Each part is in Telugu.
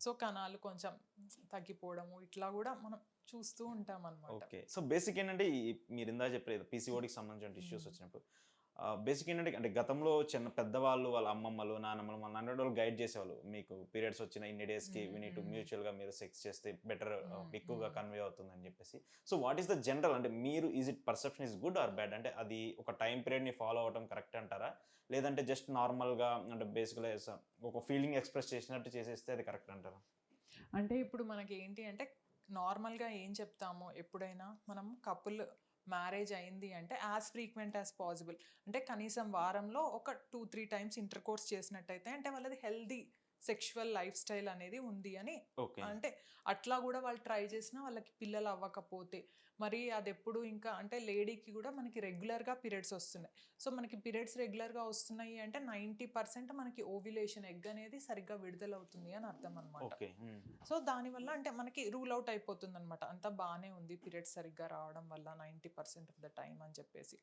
సో కణాలు కొంచెం తగ్గిపోవడము ఇట్లా కూడా మనం చూస్తూ ఉంటాం అనమాట ఓకే. సో బేసిక్ ఏంటంటే మీరు ఇందా చెప్పలేదు పీసీఓడికి సంబంధించిన ఇష్యూస్ వచ్చినప్పుడు. బేసిక్ ఏంటంటే అంటే గతంలో చిన్న పెద్దవాళ్ళు వాళ్ళ అమ్మమ్మలు నాన్నమ్మలు మన నాన్న వాళ్ళు గైడ్ చేసేవాళ్ళు. మీకు పీరియడ్స్ వచ్చిన ఇన్ని డేస్కి వీ నీట్ మ్యూచువల్గా మీరు సెక్స్ చేస్తే బెటర్ ఎక్కువగా కన్వే అవుతుంది అని చెప్పేసి. So what is the general అంటే మీరు is it perception is good or bad అంటే అది ఒక టైం పీరియడ్ని ఫాలో అవడం కరెక్ట్ అంటారా? లేదంటే జస్ట్ నార్మల్గా అంటే బేసిక్గా ఒక ఫీలింగ్ ఎక్స్ప్రెస్ చేసినట్టు చేసేస్తే అది కరెక్ట్ అంటారా? అంటే ఇప్పుడు మనకి ఏంటి అంటే నార్మల్గా ఏం చెప్తాము ఎప్పుడైనా మనం కపుల్ మ్యారేజ్ అయింది అంటే యాజ్ ఫ్రీక్వెంట్ యాజ్ పాసిబుల్ అంటే కనీసం వారంలో ఒక two three times intercourse చేసినట్టయితే అంటే వాళ్ళది హెల్దీ సెక్షువల్ లైఫ్ స్టైల్ అనేది ఉంది అని. అంటే అట్లా కూడా వాళ్ళు ట్రై చేసినా వాళ్ళకి పిల్లలు అవ్వకపోతే మరి అది ఎప్పుడు ఇంకా అంటే లేడీకి కూడా మనకి రెగ్యులర్గా పీరియడ్స్ వస్తున్నాయి. సో మనకి పీరియడ్స్ రెగ్యులర్గా వస్తున్నాయి అంటే నైంటీ పర్సెంట్ మనకి ఓవ్యులేషన్ ఎగ్ అనేది సరిగ్గా విడుదలవుతుంది అని అర్థం అనమాట సో దానివల్ల అంటే మనకి రూల్ అవుట్ అయిపోతుంది అనమాట అంతా బాగానే ఉంది పీరియడ్స్ సరిగ్గా రావడం వల్ల ninety percent of the time అని చెప్పేసి.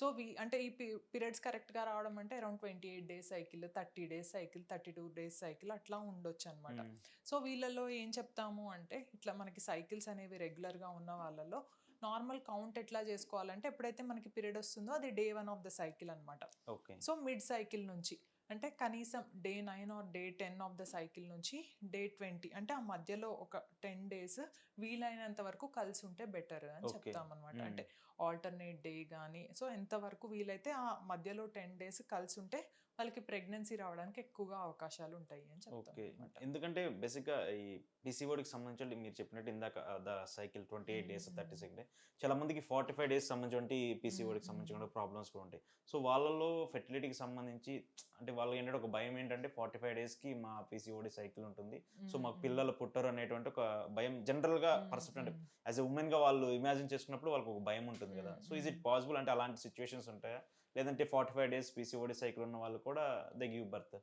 సో వి అంటే ఈ పీరియడ్స్ కరెక్ట్గా రావడం అంటే around twenty eight days cycle thirty days cycle thirty two days cycle అట్లా ఉండొచ్చు అనమాట సో వీళ్ళలో ఏం చెప్తాము అంటే ఇట్లా మనకి సైకిల్స్ అనేవి రెగ్యులర్గా ఉన్న వాళ్ళలో నార్మల్ కౌంట్ ఎట్లా చేసుకోవాలంటే ఎప్పుడైతే మనకి పీరియడ్ వస్తుందో అది day one of the cycle అనమాట. ఓకే. సో మిడ్ సైకిల్ నుంచి అంటే కనీసం day nine or day ten of the cycle నుంచి డే ట్వంటీ అంటే ఆ మధ్యలో ఒక టెన్ డేస్ వీలైనంత వరకు కలిసి ఉంటే బెటర్ అని. చెప్తాం అనమాట అంటే ఆల్టర్నేట్ డే కానీ సో ఎంతవరకు వీలైతే ఆ మధ్యలో టెన్ డేస్ కలిసి ఉంటే వాళ్ళకి ప్రెగ్నెన్సీ రావడానికి ఎక్కువగా అవకాశాలు ఉంటాయి అని చెప్తాం ఎందుకంటే బేసిక్గా ఈ పీసీఓడికి సంబంధించి మీరు చెప్పినట్టు ఇందాక the cycle twenty eight days thirty six day చాలా మందికి ఫార్టీ ఫైవ్ డేస్ సంబంధించి పీసీఓడికి సంబంధించిన ప్రాబ్లమ్స్ కూడా ఉంటాయి. సో వాళ్ళలో ఫెర్టిలిటీకి సంబంధించి అంటే వాళ్ళకి ఏంటంటే ఒక భయం ఏంటంటే ఫార్టీ ఫైవ్ డేస్కి మా పీసీఓడి సైకిల్ ఉంటుంది. సో మాకు పిల్లలు పుట్టరు అనేటువంటి ఒక భయం జనరల్గా పర్సెప్ట్ అంటే యాజ్ ఎ ఉమెన్గా వాళ్ళు ఇమాజిన్ చేసుకున్నప్పుడు వాళ్ళకి ఒక భయం ఉంటుంది కదా. సో ఈజ్ ఇట్ పాసిబుల్ అంటే అలాంటి సిచ్యువేషన్స్ ఉంటాయా? లేదంటే forty five days PCOD cycle ఉన్న వాళ్ళు కూడా దే గివ్ బర్త్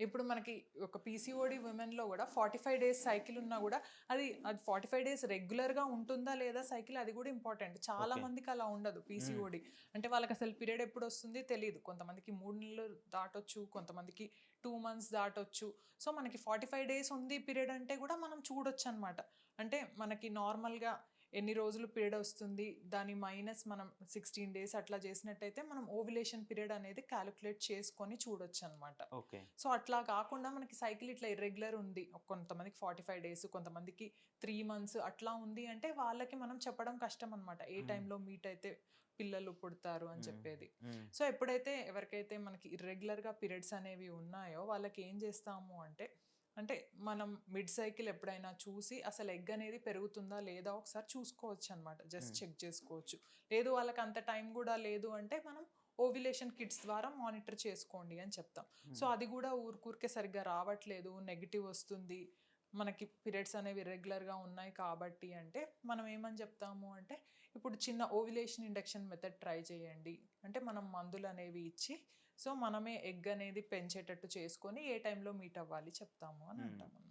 ఇప్పుడు మనకి ఒక పీసీఓడి ఉమెన్లో కూడా ఫార్టీ ఫైవ్ డేస్ సైకిల్ ఉన్నా కూడా అది అది ఫార్టీ ఫైవ్ డేస్ రెగ్యులర్గా ఉంటుందా లేదా సైకిల్ అది కూడా ఇంపార్టెంట్ చాలా మందికి అలా ఉండదు పీసీఓడి అంటే వాళ్ళకి అసలు పీరియడ్ ఎప్పుడు వస్తుంది తెలియదు కొంతమందికి మూడు నెలలు దాటొచ్చు కొంతమందికి టూ మంత్స్ దాటొచ్చు. సో మనకి ఫార్టీ ఫైవ్ డేస్ ఉంది పీరియడ్ అంటే కూడా మనం చూడొచ్చు అనమాట అంటే మనకి నార్మల్గా ఎన్ని రోజులు పీరియడ్ వస్తుంది దాని మైనస్ మనం సిక్స్టీన్ డేస్ అట్లా చేసినట్టయితే మనం ఓవిలేషన్ పీరియడ్ అనేది క్యాలిక్యులేట్ చేసుకొని చూడొచ్చు అనమాట ఓకే. సో అట్లా కాకుండా మనకి సైకిల్ ఇట్లా ఇర్రెగ్యులర్ ఉంది. కొంతమందికి ఫార్టీ ఫైవ్ డేస్ కొంతమందికి త్రీ మంత్స్ అట్లా ఉంది అంటే వాళ్ళకి మనం చెప్పడం కష్టం అనమాట ఏ టైంలో మీట్ అయితే పిల్లలు పుడతారు అని చెప్పేది. సో ఎప్పుడైతే ఎవరికైతే మనకి ఇర్రెగ్యులర్గా పీరియడ్స్ అనేవి ఉన్నాయో వాళ్ళకి ఏం చేస్తాము అంటే అంటే మనం మిడ్ సైకిల్ ఎప్పుడైనా చూసి అసలు ఎగ్ అనేది పెరుగుతుందా లేదా ఒకసారి చూసుకోవచ్చు అనమాట జస్ట్ చెక్ చేసుకోవచ్చు. లేదు వాళ్ళకి అంత టైం కూడా లేదు అంటే మనం ఓవిలేషన్ కిట్స్ ద్వారా మానిటర్ చేసుకోండి అని చెప్తాం. సో అది కూడా ఊరికూరికే సరిగ్గా రావట్లేదు నెగిటివ్ వస్తుంది మనకి పీరియడ్స్ అనేవి రెగ్యులర్గా ఉన్నాయి కాబట్టి అంటే మనం ఏమని చెప్తాము అంటే ఇప్పుడు చిన్న ఓవిలేషన్ ఇండక్షన్ మెథడ్ ట్రై చేయండి. అంటే మనం మందులు అనేవి ఇచ్చి సో మనమే ఎగ్ అనేది పెంచేటట్టు చేసుకొని ఏ టైంలో మీట్ అవ్వాలి చెప్తాము అని అంటాం అనమాట